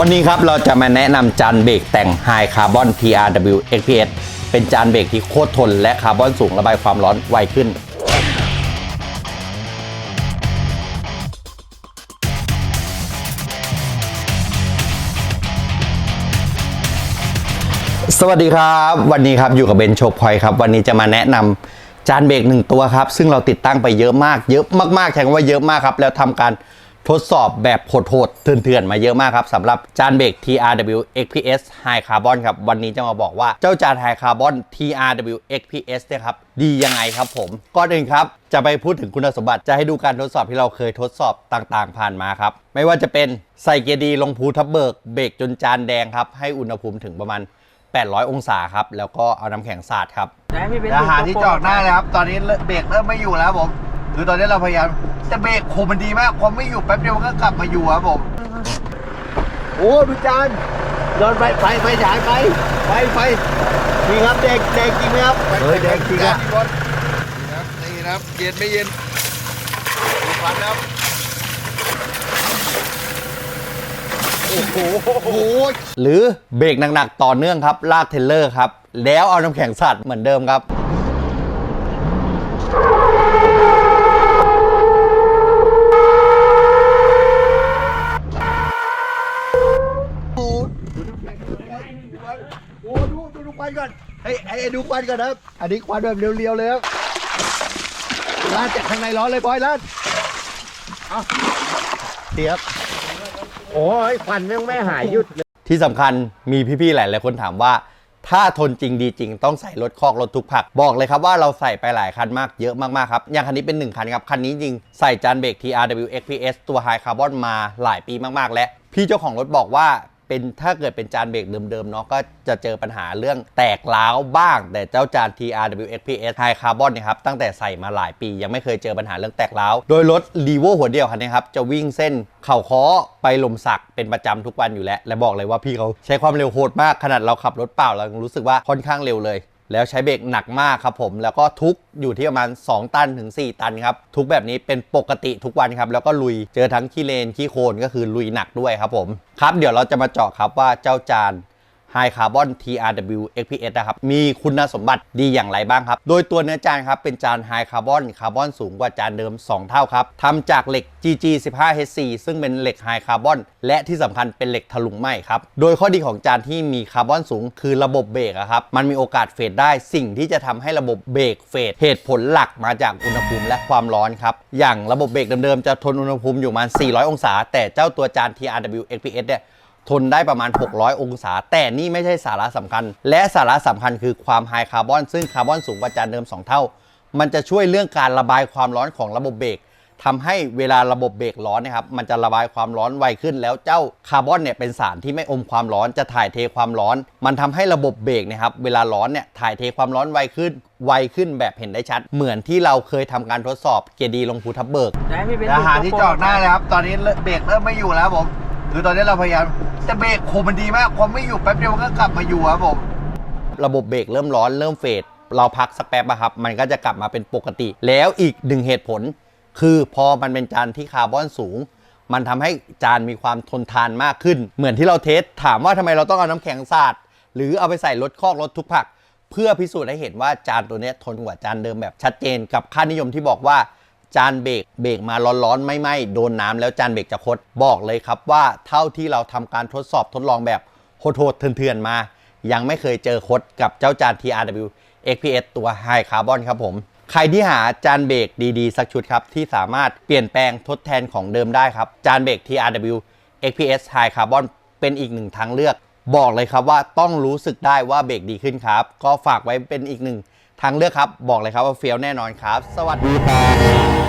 วันนี้ครับเราจะมาแนะนำจานเบรกแต่ง High Carbon TRW XPS เป็นจานเบรกที่โคตรทนและคาร์บอนสูงระบายความร้อนไวขึ้น สวัสดีครับ วันนี้ครับอยู่กับเบนโชพอยครับ วันนี้จะมาแนะนำจานเบรกหนึ่งตัวครับ ซึ่งเราติดตั้งไปเยอะมาก เยอะมากๆใช้คำว่าเยอะมากครับ แล้วทำการ ทดสอบแบบโหดๆเถื่อนๆมาเยอะมากครับสำหรับจานเบรก TRW XPS High Carbon ครับ วันนี้จะมาบอกว่าเจ้าจาน High Carbon TRW XPS เนี่ยครับ ดียังไงครับผม ก่อนอื่นครับ จะไปพูดถึงคุณสมบัติจะให้ดูการทดสอบที่เราเคยทดสอบต่างๆ ผ่านมาครับ ไม่ว่าจะเป็นใส่เกียร์ดีลงภูทับเบิกเบรกจนจานแดงครับ ให้อุณหภูมิถึงประมาณ 800 องศาครับแล้วก็เอาน้ำแข็งสาดครับได้ไม่เป็นอาหารที่จอกหน้าเลยครับตอนนี้เบรกเริ่มไม่อยู่แล้วครับผมคือตอนนี้เราพยายาม แต่เบรกโคมันดีมากพอไม่อยู่แป๊บเดียวมันก็กลับมาอยู่ครับผม โอ้ดูจานโดนไฟไฟไฟฉายไฟไฟไฟนี่ครับแดงแดงจริงไหมครับเฮ้ยแดงจริงอะนี่นะครับเย็นไม่เย็นดูควันนะครับโอ้โหหรือเบรกหนักๆต่อเนื่องครับลากเทรลเลอร์ครับ แล้วเอาน้ำแข็งสาดเหมือนเดิมครับ ดูควันก่อนนะครับ อันนี้ควันแบบเรียวๆเลยครับลาดจากข้างในร้อนเลยบอยลาดเอาเสียบโอ้ยควันยังไม่หายหยุดเลยที่สำคัญมีพี่ๆหลายๆคนถามว่า ถ้าทนจริงดีจริงต้องใส่รถคอกรถทุกผัก บอกเลยครับว่าเราใส่ไปหลายคันมากเยอะมากๆครับ อย่างคันนี้เป็น 1 คันครับ คันนี้จริงใส่จานเบรก TRW XPS ตัว High Carbon มาหลายปีมากๆ และ พี่เจ้าของรถบอกว่า เป็นถ้าเกิดเป็นจานเบรกเดิมๆเนาะก็จะเจอปัญหาเรื่องแตกร้าวบ้าง แต่เจ้าจาน TRW XPS High Carbon เนี่ยครับตั้งแต่ใส่มาหลายปียังไม่เคยเจอปัญหาเรื่องแตกร้าว โดยรถ r ีโวหัวเดียวคันนี้ครับจะวิ่งเส้นเข่าค้อไปลมสักเป็นประจำทุกวันอยู่แล้ว และบอกเลยว่าพี่เขาใช้ความเร็วโหดมากขนาดเราขับรถเปล่าเรารู้สึกว่าค่อนข้างเร็วเลย แล้วใช้เบรกหนักมากครับผมแล้วก็ทุกอยู่ที่ประมาณ 2 ตันถึง 4 ตันครับทุกแบบนี้เป็นปกติทุกวันครับแล้วก็ลุยเจอทั้งขี้เลนขี้โคลนก็คือลุยหนักด้วยครับผมครับ เดี๋ยวเราจะมาเจาะครับว่าเจ้าจาน High Carbon TRW XPS นะครับ มีคุณสมบัติดีอย่างไรบ้างครับ โดยตัวเนื้อจานครับ เป็นจาน High Carbon คาร์บอนสูงกว่าจานเดิม 2 เท่าครับทำจากเหล็ก GG 15HC ซึ่งเป็นเหล็ก High Carbon และที่สำคัญเป็นเหล็กถลุงไหมครับ โดยข้อดีของจานที่มีคาร์บอนสูง คือระบบเบรกครับ มันมีโอกาสเฟดได้สิ่งที่จะทำให้ระบบเบรกเฟดเหตุผลหลักมาจากอุณหภูมิและความร้อนครับ อย่างระบบเบรกเดิมๆจะทนอุณหภูมิอยู่ประมาณ400 องศา แต่เจ้าตัวจาน TRW XPS เนี่ย ทนได้ประมาณ 600 องศา แต่นี่ไม่ใช่สาระสำคัญ และสาระสำคัญคือความไฮคาร์บอนซึ่งคาร์บอนสูงกว่าจานเดิม 2 เท่า มันจะช่วยเรื่องการระบายความร้อนของระบบเบรกทำให้เวลาระบบเบรกร้อนนะครับ มันจะระบายความร้อนไวขึ้น แล้วเจ้าคาร์บอนเนี่ยเป็นสารที่ไม่อมความร้อนจะถ่ายเทความร้อน มันทำให้ระบบเบรกนะครับ เวลาร้อนเนี่ยถ่ายเทความร้อนไวขึ้น ไวขึ้นแบบเห็นได้ชัด เหมือนที่เราเคยทำการทดสอบเกียร์ดีลงภูทับเบิกได้ไม่เป็นอาหารที่จอกหน้าเลยครับ ตอนนี้เบรกเริ่มไม่อยู่แล้วครับผม คือตอนนี้เราพยายามแต่เบรกโคมันดีมากพอไม่อยู่แป๊บเดียวมันก็กลับมาอยู่ครับผมระบบเบรกเริ่มร้อนเริ่มเฟดเราพักสักแป๊บอะครับ มันก็จะกลับมาเป็นปกติ แล้วอีกหนึ่งเหตุผล คือพอมันเป็นจานที่คาร์บอนสูง มันทำให้จานมีความทนทานมากขึ้น เหมือนที่เราเทสถามว่าทำไมเราต้องเอาน้ำแข็งสาดหรือเอาไปใส่รถคอกรถทุกผัก เพื่อพิสูจน์ให้เห็นว่าจานตัวนี้ทนกว่าจานเดิมแบบชัดเจนกับค่านิยมที่บอกว่า จานเบรกเบรกมาร้อนๆไม่ไหม้โดนน้ำแล้วจานเบรกจะคดบอกเลยครับว่าเท่าที่เราทำการทดสอบทดลองแบบโหดๆเถื่อนๆมา ยังไม่เคยเจอคดกับเจ้าจาน TRW XPS ตัว High Carbon ครับผมใครที่หาจานเบรกดีๆ สักชุดครับ ที่สามารถเปลี่ยนแปลงทดแทนของเดิมได้ครับ จานเบรก TRW XPS High Carbon เป็นอีกหนึ่งทางเลือก บอกเลยครับว่าต้องรู้สึกได้ว่าเบรกดีขึ้นครับ ก็ฝากไว้เป็นอีกหนึ่ง ทางเลือกครับ บอกเลยครับว่าเฟี้ยวแน่นอนครับ สวัสดีครับ